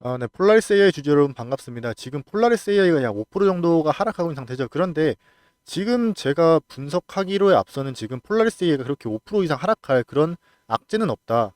아, 네. 폴라리스 AI 주주 여러분 반갑습니다. 지금 폴라리스 AI가 약 5% 정도가 하락하고 있는 상태죠. 그런데 지금 제가 분석하기로에 앞서는 지금 폴라리스 AI가 그렇게 5% 이상 하락할 그런 악재는 없다.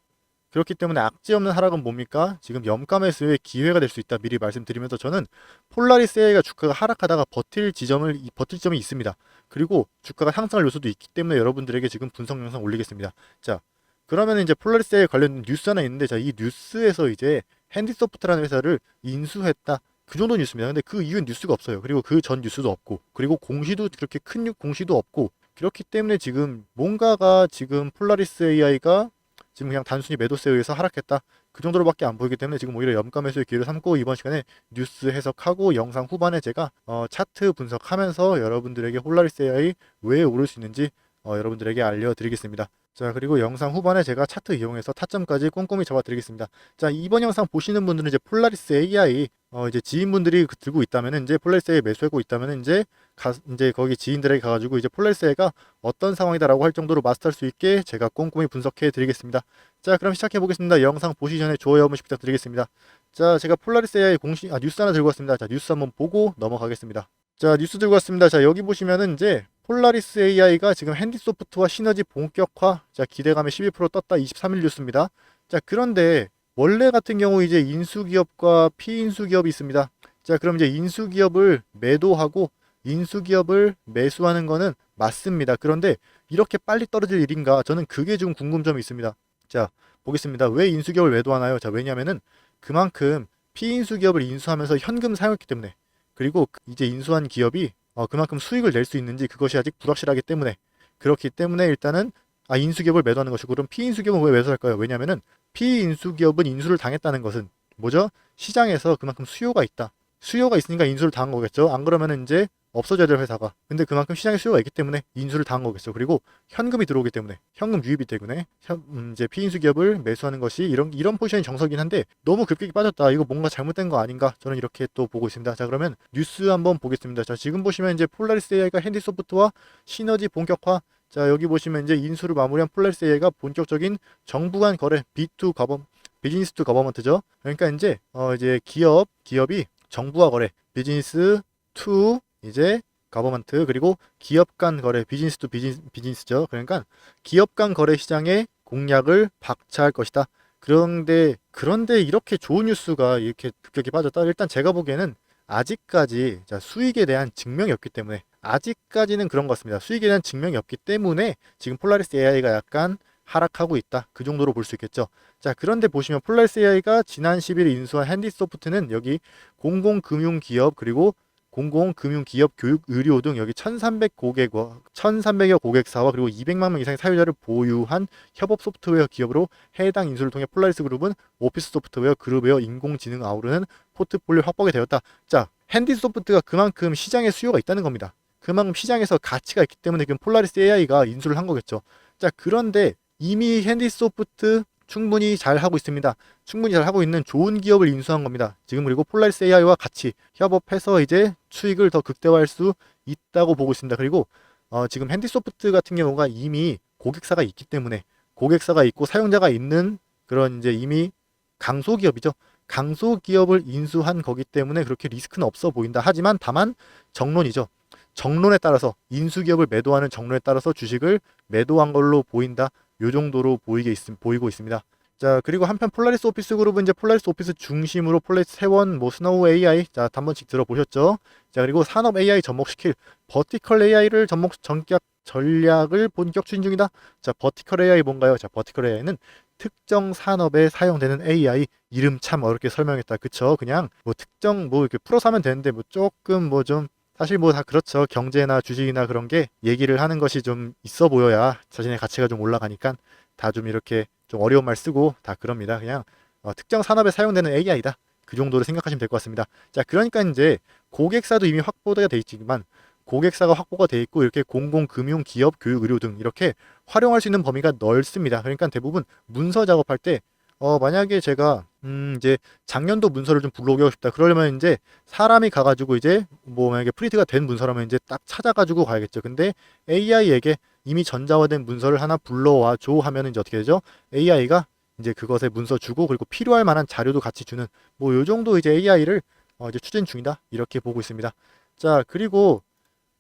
그렇기 때문에 악재 없는 하락은 뭡니까? 지금 염가 매수의 기회가 될 수 있다. 미리 말씀드리면서 저는 폴라리스 AI가 주가가 하락하다가 버틸 지점을 이- 버틸 점이 있습니다. 그리고 주가가 상승할 요소도 있기 때문에 여러분들에게 지금 분석 영상 올리겠습니다. 자, 그러면 이제 폴라리스 AI 관련 뉴스 하나 있는데 자, 이 뉴스에서 이제 핸디소프트라는 회사를 인수했다. 그 정도 뉴스입니다. 근데 그 이후엔 뉴스가 없어요. 그리고 그 전 뉴스도 없고, 그리고 공시도 그렇게 큰 뉴- 공시도 없고, 그렇기 때문에 지금 뭔가가 지금 폴라리스 AI가 지금 그냥 단순히 매도세에 의해서 하락했다. 그 정도로밖에 안 보이기 때문에 지금 오히려 염가 매수의 기회를 삼고 이번 시간에 뉴스 해석하고 영상 후반에 제가 어, 차트 분석하면서 여러분들에게 폴라리스 AI 왜 오를 수 있는지 어, 여러분들에게 알려드리겠습니다. 자 그리고 영상 후반에 제가 차트 이용해서 타점까지 꼼꼼히 잡아드리겠습니다. 자 이번 영상 보시는 분들은 이제 폴라리스 AI 어 이제 지인분들이 그- 들고 있다면은 이제 폴라리스 AI 매수하고 있다면은 이제 가 이제 거기 지인들에게 가가지고 이제 폴라리스 AI가 어떤 상황이다라고 할 정도로 마스터할 수 있게 제가 꼼꼼히 분석해 드리겠습니다. 자 그럼 시작해 보겠습니다. 영상 보시기 전에 좋아요 한 번씩 부탁드리겠습니다. 자 제가 폴라리스 AI 공식 아 뉴스 하나 들고 왔습니다. 자 뉴스 한번 보고 넘어가겠습니다. 자 뉴스 들고 왔습니다. 자 여기 보시면은 이제 폴라리스 AI가 지금 핸디소프트와 시너지 본격화 자 기대감에 12% 떴다 23일 뉴스입니다. 자 그런데 원래 같은 경우 이제 인수기업과 피인수기업이 있습니다. 자 그럼 이제 인수기업을 매도하고 인수기업을 매수하는 거는 맞습니다. 그런데 이렇게 빨리 떨어질 일인가? 저는 그게 좀 궁금점이 있습니다. 자 보겠습니다. 왜 인수기업을 매도하나요? 자 왜냐면은 그만큼 피인수기업을 인수하면서 현금 사용했기 때문에 그리고 그 이제 인수한 기업이 어, 그만큼 수익을 낼 수 있는지 그것이 아직 불확실하기 때문에 그렇기 때문에 일단은 아 인수기업을 매도하는 것이고 그럼 피인수기업은 왜 매도할까요? 왜냐면은 피인수기업은 인수를 당했다는 것은 뭐죠? 시장에서 그만큼 수요가 있다. 수요가 있으니까 인수를 당한 거겠죠. 안 그러면은 이제 없어져야 될 회사가. 근데 그만큼 시장에 수요가 있기 때문에 인수를 당한 거겠죠. 그리고 현금이 들어오기 때문에 현금 유입이 때문에 현, 음, 이제 피인수 기업을 매수하는 것이 이런 이런 포지션이 정석이긴 한데 너무 급격히 빠졌다. 이거 뭔가 잘못된 거 아닌가? 저는 이렇게 또 보고 있습니다. 자 그러면 뉴스 한번 보겠습니다. 자 지금 보시면 이제 폴라리스 AI가 핸디소프트와 시너지 본격화 자 여기 보시면 이제 인수를 마무리한 폴라리스 AI가 본격적인 정부 간 거래 B2 거범 비즈니스 투 거버먼트죠. 그러니까 이제 어 이제 기업 기업이 정부와 거래 비즈니스 투 이제 거버먼트 그리고 기업 간 거래 비즈니스 투 비즈니스, 비즈니스죠. 그러니까 기업 간 거래 시장의 공략을 박차할 것이다. 그런데 그런데 이렇게 좋은 뉴스가 이렇게 급격히 빠졌다. 일단 제가 보기에는 아직까지 자, 수익에 대한 증명이 없기 때문에 아직까지는 그런 것 같습니다. 수익에 대한 증명이 없기 때문에 지금 폴라리스 AI가 약간 하락하고 있다. 그 정도로 볼 수 있겠죠. 자, 그런데 보시면 폴라리스 AI가 지난 10일 인수한 핸디소프트는 여기 공공금융기업 그리고 공공 금융 기업 교육 의료 등 여기 1,300 고객과 1,300여 고객사와 그리고 200만 명 이상의 사유자를 보유한 협업 소프트웨어 기업으로 해당 인수를 통해 폴라리스 그룹은 오피스 소프트웨어, 그룹웨어, 인공지능 아우르는 포트폴리오 확보가 되었다. 자, 핸디 소프트가 그만큼 시장에 수요가 있다는 겁니다. 그만큼 시장에서 가치가 있기 때문에 지금 폴라리스 AI가 인수를 한 거겠죠. 자, 그런데 이미 핸디 소프트 충분히 잘 하고 있습니다. 충분히 잘 하고 있는 좋은 기업을 인수한 겁니다. 지금 그리고 폴라리스 AI와 같이 협업해서 이제 수익을 더 극대화할 수 있다고 보고 있습니다. 그리고 어, 지금 핸디소프트 같은 경우가 이미 고객사가 있기 때문에 고객사가 있고 사용자가 있는 그런 이제 이미 강소 기업이죠. 강소 기업을 인수한 거기 때문에 그렇게 리스크는 없어 보인다. 하지만 다만 정론이죠. 정론에 따라서 인수기업을 매도하는 정론에 따라서 주식을 매도한 걸로 보인다. 요 정도로 보이게 있, 보이고 있습니다. 자 그리고 한편 폴라리스 오피스 그룹은 이제 폴라리스 오피스 중심으로 폴라리스 세원, 뭐 스노우 AI 자 한 번씩 들어보셨죠? 자 그리고 산업 AI 접목시킬 버티컬 AI를 접목 전격 전략을 본격 추진 중이다. 자 버티컬 AI 뭔가요? 자 버티컬 AI는 특정 산업에 사용되는 AI 이름 참 어렵게 설명했다. 그쵸? 그냥 뭐 특정 뭐 이렇게 풀어서 하면 되는데 뭐 조금 뭐좀 사실 뭐 다 그렇죠. 경제나 주식이나 그런 게 얘기를 하는 것이 좀 있어 보여야 자신의 가치가 좀 올라가니까 다 좀 이렇게 좀 어려운 말 쓰고 다 그럽니다. 그냥 어, 특정 산업에 사용되는 AI다. 그 정도로 생각하시면 될 것 같습니다. 자, 그러니까 이제 고객사도 이미 확보가 돼 있지만 고객사가 확보가 돼 있고 이렇게 공공 금융, 기업, 교육, 의료 등 이렇게 활용할 수 있는 범위가 넓습니다. 그러니까 대부분 문서 작업할 때 어, 만약에 제가 음, 이제 작년도 문서를 좀 불러오고 싶다. 그러려면 이제 사람이 가가지고 이제 뭐 만약에 프린트가 된 문서라면 이제 딱 찾아가지고 가야겠죠. 근데 AI에게 이미 전자화된 문서를 하나 불러와 줘 하면 이제 어떻게 되죠? AI가 이제 그것에 문서 주고 그리고 필요할 만한 자료도 같이 주는 뭐 요 정도 이제 AI를 어 이제 추진 중이다 이렇게 보고 있습니다. 자 그리고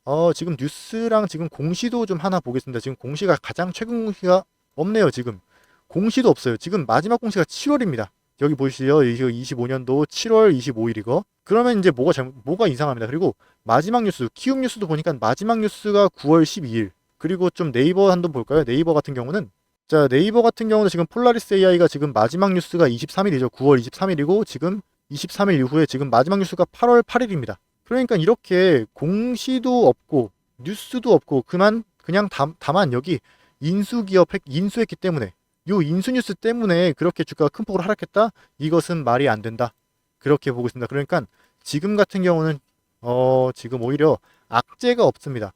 어 지금 뉴스랑 지금 공시도 좀 하나 보겠습니다. 지금 공시가 가장 최근 공시가 없네요. 지금 공시도 없어요. 지금 마지막 공시가 7월입니다. 여기 보시죠. 이거 25년도 7월 25일이고 그러면 이제 뭐가 잘못, 뭐가 이상합니다. 그리고 마지막 뉴스 키움 뉴스도 보니까 마지막 뉴스가 9월 12일 그리고 좀 네이버 한번 볼까요? 네이버 같은 경우는 자 네이버 같은 경우는 지금 폴라리스 AI가 지금 마지막 뉴스가 23일이죠. 9월 23일이고 지금 23일 이후에 지금 마지막 뉴스가 8월 8일입니다. 그러니까 이렇게 공시도 없고 뉴스도 없고 그만 그냥 다, 다만 여기 인수기업 핵 인수했기 때문에 요 인수뉴스 때문에 그렇게 주가가 큰 폭으로 하락했다? 이것은 말이 안 된다. 그렇게 보고 있습니다. 그러니까 지금 같은 경우는 어 지금 오히려 악재가 없습니다.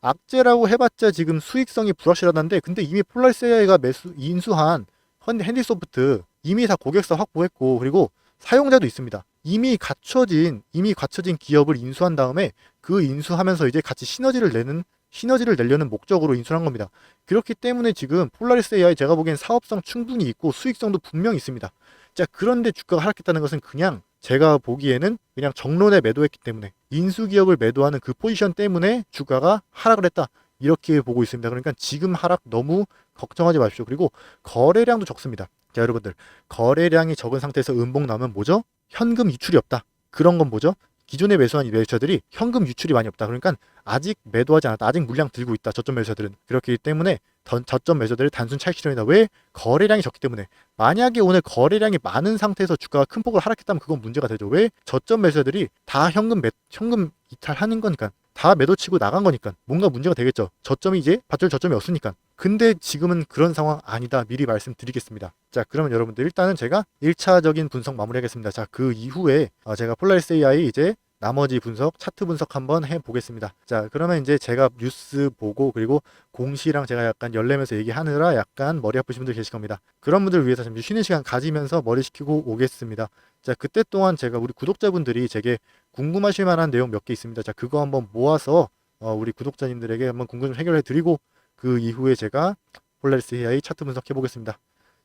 악재라고 해봤자 지금 수익성이 불확실하다는데 근데 이미 폴라리스 AI가 매수 인수한 헌- 핸디소프트 이미 다 고객사 확보했고 그리고 사용자도 있습니다. 이미 갖춰진 이미 갖춰진 기업을 인수한 다음에 그 인수하면서 이제 같이 시너지를 내는 시너지를 내려는 목적으로 인수한 겁니다. 그렇기 때문에 지금 폴라리스 AI 제가 보기엔 사업성 충분히 있고 수익성도 분명히 있습니다. 자, 그런데 주가가 하락했다는 것은 그냥 제가 보기에는 그냥 정론에 매도했기 때문에 인수 기업을 매도하는 그 포지션 때문에 주가가 하락을 했다. 이렇게 보고 있습니다. 그러니까 지금 하락 너무 걱정하지 마십시오. 그리고 거래량도 적습니다. 자, 여러분들. 거래량이 적은 상태에서 음봉 나면 뭐죠? 현금 유출이 없다. 그런 건 뭐죠? 기존에 매수한 이 매수자들이 현금 유출이 많이 없다. 그러니까 아직 매도하지 않았다. 아직 물량 들고 있다. 저점 매수자들은. 그렇기 때문에 던- 저점 매수자들이 단순 차익 실현이다. 왜? 거래량이 적기 때문에. 만약에 오늘 거래량이 많은 상태에서 주가가 큰 폭으로 하락했다면 그건 문제가 되죠. 왜? 저점 매수자들이 다 현금 매, 현금 이탈하는 거니까. 다 매도 치고 나간 거니까 뭔가 문제가 되겠죠. 저점이 이제 받줄 저점이 없으니까. 근데 지금은 그런 상황 아니다. 미리 말씀드리겠습니다. 자, 그러면 여러분들 일단은 제가 1차적인 분석 마무리하겠습니다. 자, 그 이후에 어, 제가 폴라리스 AI 이제 나머지 분석, 차트 분석 한번 해 보겠습니다. 자, 그러면 이제 제가 뉴스 보고 그리고 공시랑 제가 약간 열내면서 얘기하느라 약간 머리 아프신 분들 계실 겁니다. 그런 분들 위해서 잠시 쉬는 시간 가지면서 머리 식히고 오겠습니다. 자, 그때 동안 제가 우리 구독자분들이 제게 궁금하실 만한 내용 몇 개 있습니다. 자, 그거 한번 모아서 어, 우리 구독자님들에게 한번 궁금증 해결해 드리고 그 이후에 제가 폴라리스 AI 차트 분석해 보겠습니다.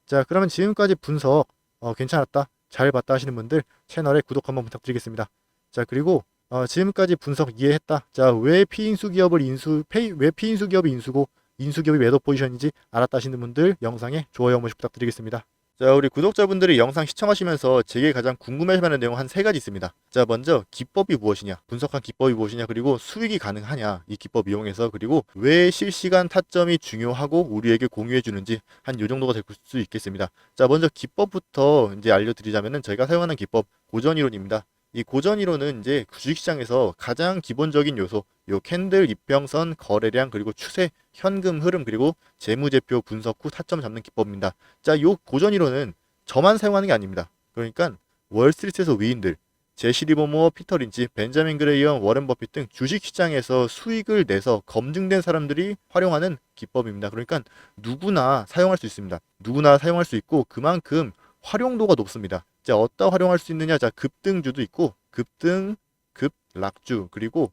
자, 그러면 지금까지 분석 어, 괜찮았다, 잘 봤다 하시는 분들 채널에 구독 한번 부탁드리겠습니다. 자, 그리고 어, 지금까지 분석 이해했다. 자, 왜 피인수 기업을 인수, 페이, 왜 피인수 기업이 인수고 인수 기업이 매도 포지션인지 알았다 하시는 분들 영상에 좋아요 한 번씩 부탁드리겠습니다. 자, 우리 구독자분들이 영상 시청하시면서 제게 가장 궁금해할 만한 내용 한 세 가지 있습니다. 자, 먼저 기법이 무엇이냐, 분석한 기법이 무엇이냐, 그리고 수익이 가능하냐, 이 기법 이용해서 그리고 왜 실시간 타점이 중요하고 우리에게 공유해 주는지 한 요 정도가 될 수 있겠습니다. 자, 먼저 기법부터 이제 알려드리자면은 저희가 사용하는 기법 고전 이론입니다. 이 고전 이론은 이제 주식시장에서 가장 기본적인 요소, 요 캔들, 입병선, 거래량, 그리고 추세, 현금 흐름, 그리고 재무제표 분석 후 타점 잡는 기법입니다. 자, 요 고전 이론은 저만 사용하는 게 아닙니다. 그러니까 월스트리트에서 위인들, 제시 리버모어, 피터 린치, 벤자민 그레이엄, 워렌 버핏 등 주식시장에서 수익을 내서 검증된 사람들이 활용하는 기법입니다. 그러니까 누구나 사용할 수 있습니다. 누구나 사용할 수 있고 그만큼 활용도가 높습니다. 자, 어디다 활용할 수 있느냐? 자, 급등주도 있고 급등, 급락주, 그리고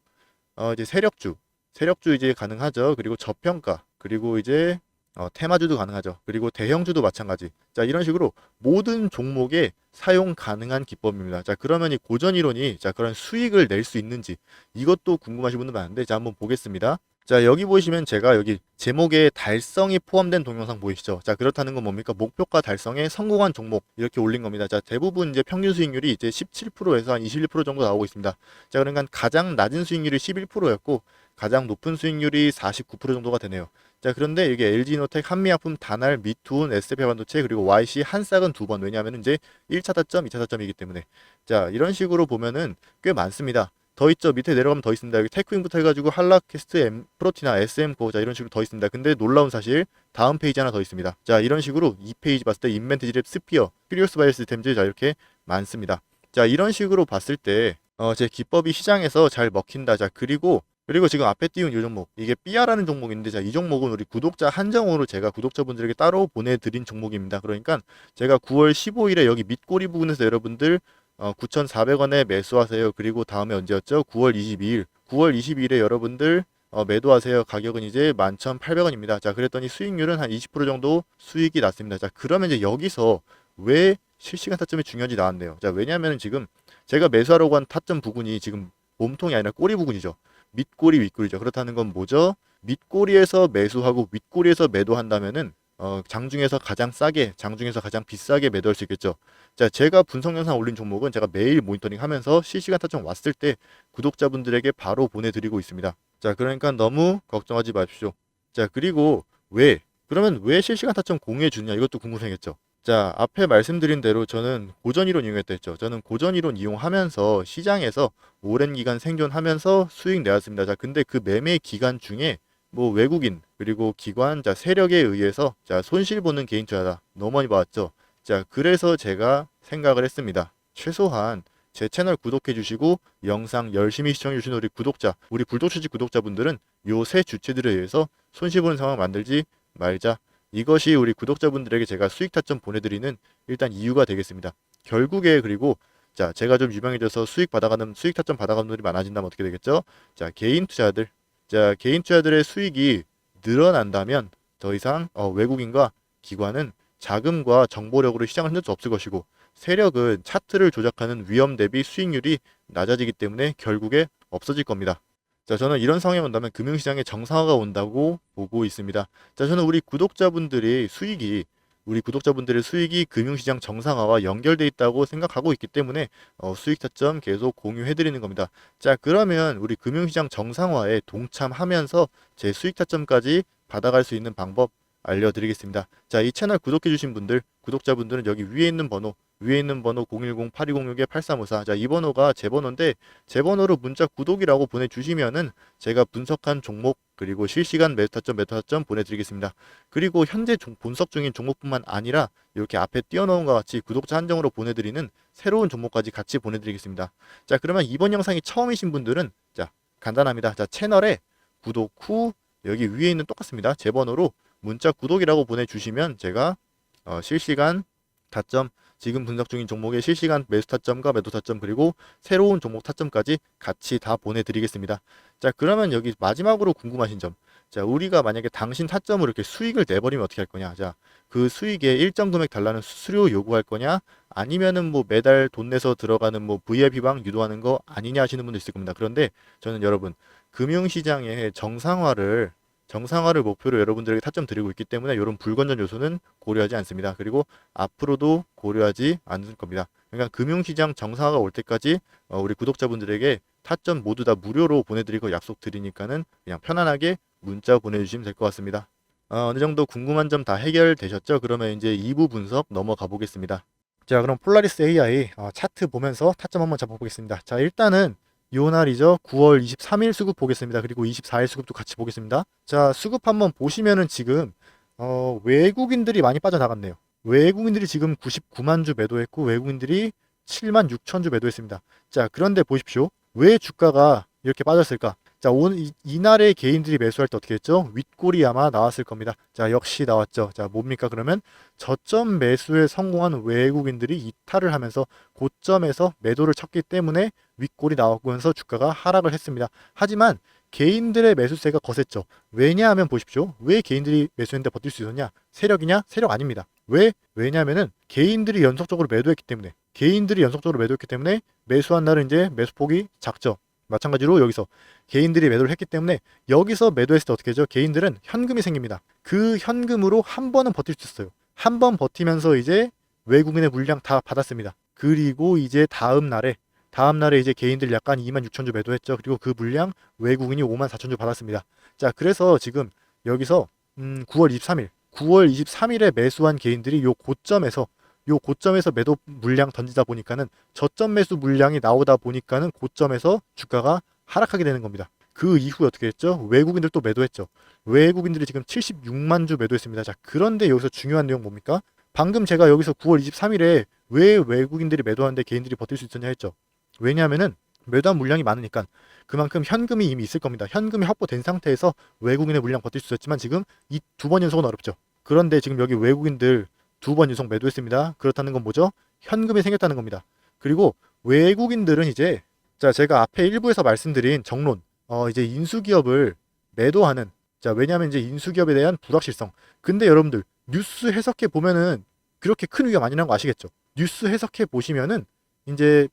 어 이제 세력주, 세력주 이제 가능하죠. 그리고 저평가, 그리고 이제 어, 테마주도 가능하죠. 그리고 대형주도 마찬가지. 자, 이런 식으로 모든 종목에 사용 가능한 기법입니다. 자, 그러면 이 고전 이론이 자, 그런 수익을 낼 수 있는지 이것도 궁금하신 분들 많은데 자, 한번 보겠습니다. 자, 여기 보시면 제가 여기 제목에 달성이 포함된 동영상 보이시죠? 자, 그렇다는 건 뭡니까? 목표가 달성에 성공한 종목 이렇게 올린 겁니다. 자, 대부분 이제 평균 수익률이 이제 17%에서 한 21% 정도 나오고 있습니다. 자, 그러니까 가장 낮은 수익률이 11%였고 가장 높은 수익률이 49% 정도가 되네요. 자, 그런데 이게 LG노텍, 한미약품, 다날, 미투온, SFP 반도체 그리고 YC 한 싹은 두 번. 왜냐하면 이제 1차 타점, 2차 타점이기 때문에. 자, 이런 식으로 보면은 꽤 많습니다. 더 있죠. 밑에 내려가면 더 있습니다. 여기 테크윙부터 해가지고 한라캐스트, 엠, 프로티나, SM고 자 이런 식으로 더 있습니다. 근데 놀라운 사실 다음 페이지 하나 더 있습니다. 자 이런 식으로 이 페이지 봤을 때 인벤트지 랩 스피어, 큐리오스 바이오 시스템즈 자 이렇게 많습니다. 자 이런 식으로 봤을 때 어, 제 기법이 시장에서 잘 먹힌다. 자 그리고 그리고 지금 앞에 띄운 이 종목 이게 삐아라는 종목인데 자 이 종목은 우리 구독자 한정으로 제가 구독자분들에게 따로 보내드린 종목입니다. 그러니까 제가 9월 15일에 여기 밑꼬리 부분에서 여러분들 어, 9,400원에 매수하세요. 그리고 다음에 언제였죠? 9월 22일. 9월 22일에 여러분들 어, 매도하세요. 가격은 이제 11,800원입니다. 자, 그랬더니 수익률은 한 20% 정도 수익이 났습니다. 자, 그러면 이제 여기서 왜 실시간 타점이 중요한지 나왔네요. 자, 왜냐하면 지금 제가 매수하려고 한 타점 부분이 지금 몸통이 아니라 꼬리 부분이죠. 밑꼬리 윗꼬리죠. 그렇다는 건 뭐죠? 밑꼬리에서 매수하고 윗꼬리에서 매도한다면은 어, 장 중에서 가장 싸게, 장 중에서 가장 비싸게 매도할 수 있겠죠. 자, 제가 분석 영상 올린 종목은 제가 매일 모니터링 하면서 실시간 타점 왔을 때 구독자분들에게 바로 보내드리고 있습니다. 자, 그러니까 너무 걱정하지 마십시오. 자, 그리고 왜? 그러면 왜 실시간 타점 공유해 주냐? 이것도 궁금하겠죠. 자, 앞에 말씀드린 대로 저는 고전 이론 이용했다 했죠. 저는 고전 이론 이용하면서 시장에서 오랜 기간 생존하면서 수익 내왔습니다. 자, 근데 그 매매 기간 중에 뭐 외국인 그리고 기관 자 세력에 의해서 자 손실 보는 개인 투자다 너무 많이 봤죠. 자 그래서 제가 생각을 했습니다. 최소한 제 채널 구독해 주시고 영상 열심히 시청해 주신 우리 구독자 우리 불독수지 구독자분들은 요 세 주체들에 의해서 손실 보는 상황 만들지 말자. 이것이 우리 구독자분들에게 제가 수익 타점 보내드리는 일단 이유가 되겠습니다. 결국에 그리고 자 제가 좀 유명해져서 수익 받아가는 수익 타점 받아가는 분들이 많아진다면 어떻게 되겠죠? 자 개인 투자들 자, 개인 투자들의 수익이 늘어난다면 더 이상 어, 외국인과 기관은 자금과 정보력으로 시장을 흔들 수 없을 것이고 세력은 차트를 조작하는 위험 대비 수익률이 낮아지기 때문에 결국에 없어질 겁니다. 자, 저는 이런 상황이 온다면 금융시장의 정상화가 온다고 보고 있습니다. 자, 저는 우리 구독자분들의 수익이 우리 구독자분들의 수익이 금융시장 정상화와 연결돼 있다고 생각하고 있기 때문에 어, 수익 타점 계속 공유해 드리는 겁니다. 자 그러면 우리 금융시장 정상화에 동참하면서 제 수익 타점까지 받아갈 수 있는 방법 알려드리겠습니다. 자 이 채널 구독해 주신 분들 구독자분들은 여기 위에 있는 번호 위에 있는 번호 010-8206-8354. 자, 이 번호가 제 번호인데 제 번호로 문자 구독이라고 보내주시면은 제가 분석한 종목 그리고 실시간 메타점 메타점 보내드리겠습니다. 그리고 현재 종, 분석 중인 종목뿐만 아니라 이렇게 앞에 띄워놓은 것 같이 구독자 한정으로 보내드리는 새로운 종목까지 같이 보내드리겠습니다. 자, 그러면 이번 영상이 처음이신 분들은 자, 간단합니다. 자, 채널에 구독 후 여기 위에 있는 똑같습니다. 제 번호로 문자 구독이라고 보내주시면 제가 어, 실시간 타점 지금 분석 중인 종목의 실시간 매수 타점과 매도 타점 그리고 새로운 종목 타점까지 같이 다 보내드리겠습니다. 자 그러면 여기 마지막으로 궁금하신 점. 자 우리가 만약에 당신 타점으로 이렇게 수익을 내버리면 어떻게 할 거냐. 자그 수익에 일정 금액 달라는 수수료 요구할 거냐 아니면은 뭐 매달 돈 내서 들어가는 뭐 VIP방 유도하는 거 아니냐 하시는 분도 있을 겁니다. 그런데 저는 여러분 금융시장의 정상화를 정상화를 목표로 여러분들에게 타점 드리고 있기 때문에 이런 불건전 요소는 고려하지 않습니다. 그리고 앞으로도 고려하지 않을 겁니다. 그러니까 금융시장 정상화가 올 때까지 어, 우리 구독자분들에게 타점 모두 다 무료로 보내드리고 약속드리니까는 그냥 편안하게 문자 보내주시면 될 것 같습니다. 어, 어느 정도 궁금한 점 다 해결되셨죠? 그러면 이제 2부 분석 넘어가 보겠습니다. 자, 그럼 폴라리스 AI 어, 차트 보면서 타점 한번 잡아보겠습니다. 자, 일단은 요 날이죠. 9월 23일 수급 보겠습니다. 그리고 24일 수급도 같이 보겠습니다. 자, 수급 한번 보시면은 지금 어, 외국인들이 많이 빠져나갔네요. 외국인들이 지금 99만 주 매도했고 외국인들이 7만 6천 주 매도했습니다. 자, 그런데 보십시오. 왜 주가가 이렇게 빠졌을까? 자, 오늘 이, 이날에 개인들이 매수할 때 어떻게 했죠? 윗골이 아마 나왔을 겁니다. 자, 역시 나왔죠. 자, 뭡니까? 그러면 저점 매수에 성공한 외국인들이 이탈을 하면서 고점에서 매도를 쳤기 때문에 윗골이 나오면서 주가가 하락을 했습니다. 하지만 개인들의 매수세가 거셌죠. 왜냐하면 보십시오. 왜 개인들이 매수했는데 버틸 수 있었냐? 세력이냐? 세력 아닙니다. 왜? 왜냐하면은 개인들이 연속적으로 매도했기 때문에 개인들이 연속적으로 매도했기 때문에 매수한 날은 이제 매수폭이 작죠. 마찬가지로 여기서 개인들이 매도를 했기 때문에 여기서 매도했을 때 어떻게 하죠? 개인들은 현금이 생깁니다. 그 현금으로 한 번은 버틸 수 있어요. 한 번 버티면서 이제 외국인의 물량 다 받았습니다. 그리고 이제 다음 날에 다음 날에 이제 개인들 약간 2만 6천 주 매도했죠. 그리고 그 물량 외국인이 5만 4천 주 받았습니다. 자, 그래서 지금 여기서 음, 9월 23일, 9월 23일에 매수한 개인들이 요 고점에서 요 고점에서 매도 물량 던지다 보니까는 저점 매수 물량이 나오다 보니까는 고점에서 주가가 하락하게 되는 겁니다. 그 이후에 어떻게 했죠? 외국인들 또 매도했죠. 외국인들이 지금 76만 주 매도했습니다. 자, 그런데 여기서 중요한 내용 뭡니까? 방금 제가 여기서 9월 23일에 왜 외국인들이 매도하는데 개인들이 버틸 수 있었냐 했죠. 왜냐하면은 매도한 물량이 많으니까 그만큼 현금이 이미 있을 겁니다. 현금이 확보된 상태에서 외국인의 물량 버틸 수 있었지만 지금 이 두 번 연속은 어렵죠. 그런데 지금 여기 외국인들 두 번 연속 매도했습니다. 그렇다는 건 뭐죠? 현금이 생겼다는 겁니다. 그리고 외국인들은 이제 자 제가 앞에 일부에서 말씀드린 정론 어 이제 인수기업을 매도하는 자 왜냐하면 이제 인수기업에 대한 불확실성 근데 여러분들 뉴스 해석해 보면은 그렇게 큰 위험 아니라는 거 아시겠죠 뉴스 해석해 보시면은 이제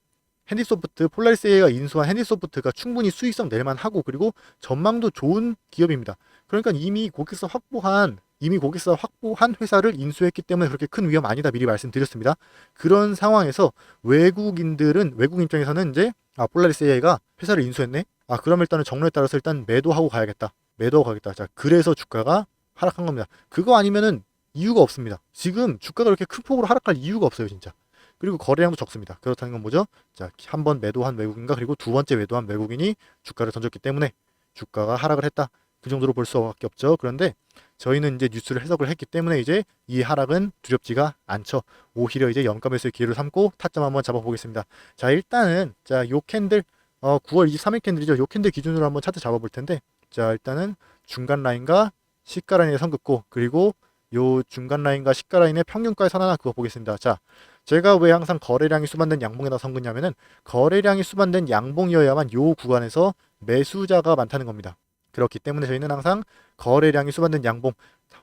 핸디소프트 폴라리스 AI가 인수한 핸디소프트가 충분히 수익성 낼만 하고 그리고 전망도 좋은 기업입니다 그러니까 이미 고객사 확보한 이미 고객사 확보한 회사를 인수했기 때문에 그렇게 큰 위험 아니다 미리 말씀드렸습니다. 그런 상황에서 외국인들은 외국 입장에서는 이제 아 폴라리스 AI가 회사를 인수했네? 아 그럼 일단은 정로에 따라서 일단 매도하고 가야겠다. 매도하고 가겠다. 자 그래서 주가가 하락한 겁니다. 그거 아니면은 이유가 없습니다. 지금 주가가 그렇게 큰 폭으로 하락할 이유가 없어요 진짜. 그리고 거래량도 적습니다. 그렇다는 건 뭐죠? 자 한 번 매도한 외국인과 그리고 두 번째 매도한 외국인이 주가를 던졌기 때문에 주가가 하락을 했다. 그 정도로 볼 수밖에 없죠. 그런데 저희는 이제 뉴스를 해석을 했기 때문에 이제 이 하락은 두렵지가 않죠. 오히려 이제 연가 매수의 기회를 삼고 타점 한번 잡아보겠습니다. 자 일단은 자요 캔들 어 9월 23일 캔들이죠. 요 캔들 기준으로 한번 차트 잡아볼 텐데 자 일단은 중간 라인과 시가 라인의 선긋고 그리고 요 중간 라인과 시가 라인의 평균가의 선 하나 그거 보겠습니다. 자 제가 왜 항상 거래량이 수반된 양봉에다 선긋냐면은 거래량이 수반된 양봉이어야만 요 구간에서 매수자가 많다는 겁니다 그렇기 때문에 저희는 항상 거래량이 수반된 양봉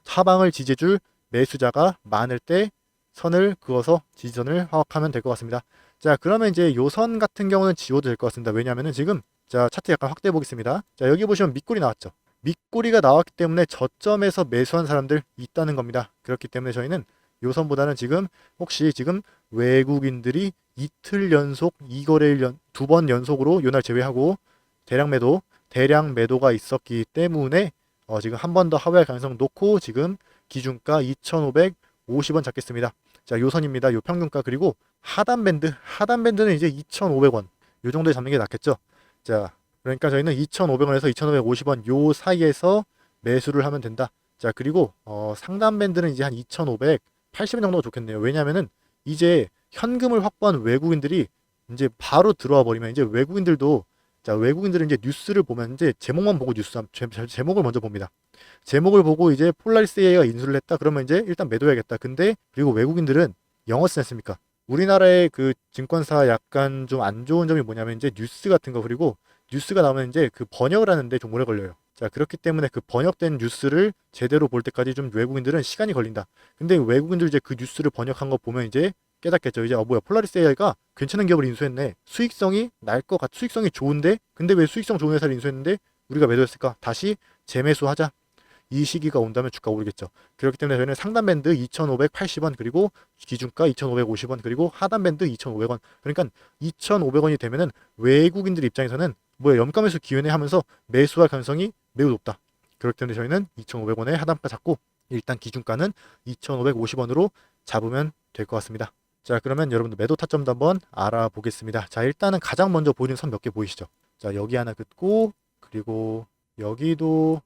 하방을 지지해줄 매수자가 많을 때 선을 그어서 지지선을 파악하면 될 것 같습니다. 자 그러면 이제 요 선 같은 경우는 지워도 될 것 같습니다. 왜냐하면은 지금 자 차트 약간 확대해 보겠습니다. 자 여기 보시면 밑골이 나왔죠. 밑골이가 나왔기 때문에 저점에서 매수한 사람들 있다는 겁니다. 그렇기 때문에 저희는 요 선보다는 지금 혹시 지금 외국인들이 이틀 연속 이거래일 두 번 연속으로 요날 제외하고 대량 매도 대량 매도가 있었기 때문에 어, 지금 한 번 더 하회할 가능성 놓고 지금 기준가 2,550원 잡겠습니다. 자, 요 선입니다. 요 평균가 그리고 하단 밴드, 하단 밴드는 이제 2,500원. 요 정도에 잡는 게 낫겠죠. 자, 그러니까 저희는 2,500원에서 2,550원 요 사이에서 매수를 하면 된다. 자, 그리고 어, 상단 밴드는 이제 한 2,580원 정도가 좋겠네요. 왜냐면은 이제 현금을 확보한 외국인들이 이제 바로 들어와 버리면 이제 외국인들도 자 외국인들은 이제 뉴스를 보면 이제 제목만 보고 뉴스 제, 제목을 먼저 봅니다. 제목을 보고 이제 폴라리스 AI가 인수를 했다 그러면 이제 일단 매도해야겠다. 근데 그리고 외국인들은 영어 쓰지 않습니까? 우리나라의 그 증권사 약간 좀 안 좋은 점이 뭐냐면 이제 뉴스 같은 거 그리고 뉴스가 나오면 이제 그 번역을 하는데 좀 오래 걸려요. 자 그렇기 때문에 그 번역된 뉴스를 제대로 볼 때까지 좀 외국인들은 시간이 걸린다. 근데 외국인들 이제 그 뉴스를 번역한 거 보면 이제 깨닫겠죠. 이제 어 뭐야 폴라리스 AI가 괜찮은 기업을 인수했네. 수익성이 날 것 같, 수익성이 좋은데 근데 왜 수익성 좋은 회사를 인수했는데 우리가 매도했을까? 다시 재매수하자. 이 시기가 온다면 주가 오르겠죠. 그렇기 때문에 저희는 상단 밴드 2,580원 그리고 기준가 2,550원 그리고 하단 밴드 2,500원. 그러니까 2,500원이 되면은 외국인들 입장에서는 뭐야 염가 매수 기회네 하면서 매수할 가능성이 매우 높다. 그렇기 때문에 저희는 2,500원에 하단가 잡고 일단 기준가는 2,550원으로 잡으면 될 것 같습니다. 자 그러면 여러분들 매도 타점도 한번 알아보겠습니다. 자 일단은 가장 먼저 보이는 선 몇 개 보이시죠? 자 여기 하나 긋고 그리고 여기도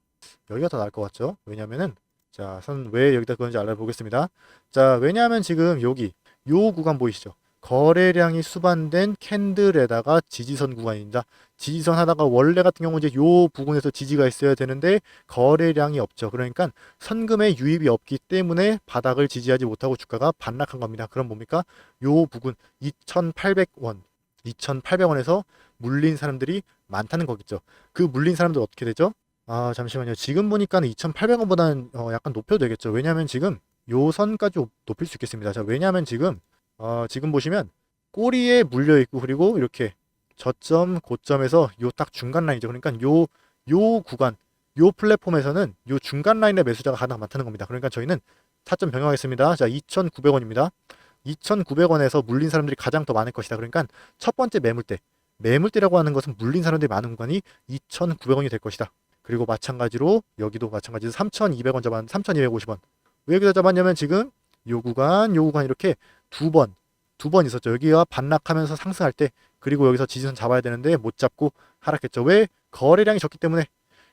여기가 더 나을 것 같죠? 왜냐면은 자 선 왜 여기다 그런지 알아보겠습니다. 자 왜냐하면 지금 여기 요 구간 보이시죠? 거래량이 수반된 캔들에다가 지지선 구간입니다. 지지선 하다가 원래 같은 경우 이제 요 부분에서 지지가 있어야 되는데 거래량이 없죠. 그러니까 선금의 유입이 없기 때문에 바닥을 지지하지 못하고 주가가 반락한 겁니다. 그럼 뭡니까? 요 부분 2,800원, 2,800원에서 물린 사람들이 많다는 거겠죠. 그 물린 사람들 어떻게 되죠? 아 잠시만요. 지금 보니까는 2,800원보다는 어, 약간 높여도 되겠죠. 왜냐하면 지금 요 선까지 높일 수 있겠습니다. 자 왜냐하면 지금 어, 지금 보시면 꼬리에 물려 있고 그리고 이렇게 저점 고점에서 요 딱 중간 라인이죠. 그러니까 요요 구간 요 플랫폼에서는 요 중간 라인의 매수자가 가장 많다는 겁니다. 그러니까 저희는 타점 변경하겠습니다. 자, 2,900원입니다. 2,900원에서 물린 사람들이 가장 더 많을 것이다. 그러니까 첫 번째 매물대. 매물대라고 하는 것은 물린 사람들이 많은 구간이 2,900원이 될 것이다. 그리고 마찬가지로 여기도 마찬가지로 3,200원 잡았는데 3,250원. 왜 여기다 잡았냐면 지금 요 구간, 요 구간 이렇게 두 번, 두 번 있었죠. 여기가 반락하면서 상승할 때, 그리고 여기서 지지선 잡아야 되는데 못 잡고 하락했죠. 왜? 거래량이 적기 때문에.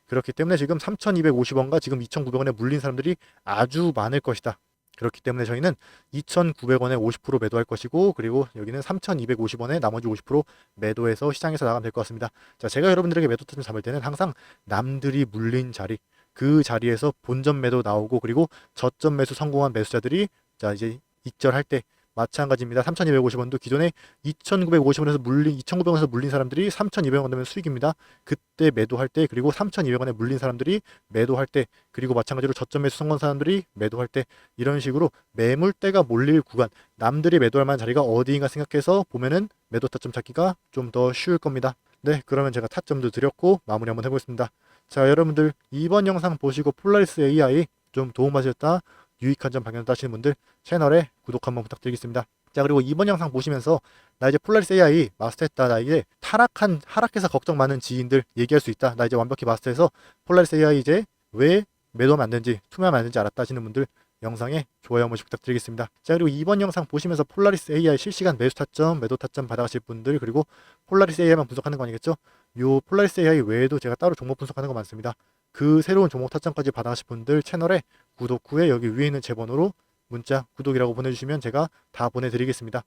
그렇기 때문에 지금 3,250원과 지금 2,900원에 물린 사람들이 아주 많을 것이다. 그렇기 때문에 저희는 2,900원에 50% 매도할 것이고 그리고 여기는 3,250원에 나머지 50% 매도해서 시장에서 나가면 될 것 같습니다. 자, 제가 여러분들에게 매도 타점 잡을 때는 항상 남들이 물린 자리 그 자리에서 본전 매도 나오고 그리고 저점 매수 성공한 매수자들이 자 이제 익절할 때 마찬가지입니다. 3,250원도 기존에 2,950원에서 물린 2,900원에서 물린 사람들이 3,200원 되면 수익입니다. 그때 매도할 때 그리고 3,200원에 물린 사람들이 매도할 때 그리고 마찬가지로 저점 매수 성공 사람들이 매도할 때 이런 식으로 매물대가 몰릴 구간 남들이 매도할 만한 자리가 어디인가 생각해서 보면은 매도 타점 찾기가 좀 더 쉬울 겁니다. 네, 그러면 제가 타점도 드렸고 마무리 한번 해보겠습니다. 자, 여러분들 이번 영상 보시고 폴라리스 AI 좀 도움받으셨다, 유익한 점 발견했다 하시는 분들 채널에 구독 한번 부탁드리겠습니다. 자, 그리고 이번 영상 보시면서 나 이제 폴라리스 AI 마스터했다, 나 이제 타락한 하락해서 걱정 많은 지인들 얘기할 수 있다, 나 이제 완벽히 마스터해서 폴라리스 AI 이제 왜 매도하면 안 되는지 투매하면 안 되는지 알았다 하시는 분들 영상에 좋아요 한 번씩 부탁드리겠습니다. 자 그리고 이번 영상 보시면서 폴라리스 AI 실시간 매수 타점, 매도 타점 받아가실 분들 그리고 폴라리스 AI만 분석하는 거 아니겠죠? 요 폴라리스 AI 외에도 제가 따로 종목 분석하는 거 많습니다. 그 새로운 종목 타점까지 받아가실 분들 채널에 구독 후에 여기 위에 있는 제 번호로 문자 구독이라고 보내주시면 제가 다 보내드리겠습니다.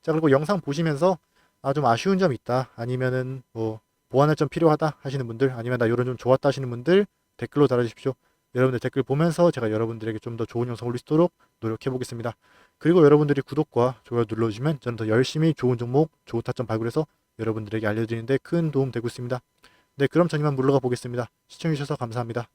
자 그리고 영상 보시면서 아 좀 아쉬운 점 있다 아니면은 뭐 보완할 점 필요하다 하시는 분들 아니면 나 이런 좀 좋았다 하시는 분들 댓글로 달아주십시오. 여러분들 댓글 보면서 제가 여러분들에게 좀 더 좋은 영상 올릴 수 있도록 노력해 보겠습니다. 그리고 여러분들이 구독과 좋아요 눌러주시면 저는 더 열심히 좋은 종목, 좋은 타점 발굴해서 여러분들에게 알려드리는데 큰 도움 되고 있습니다. 네, 그럼 전 이만 물러가 보겠습니다. 시청해주셔서 감사합니다.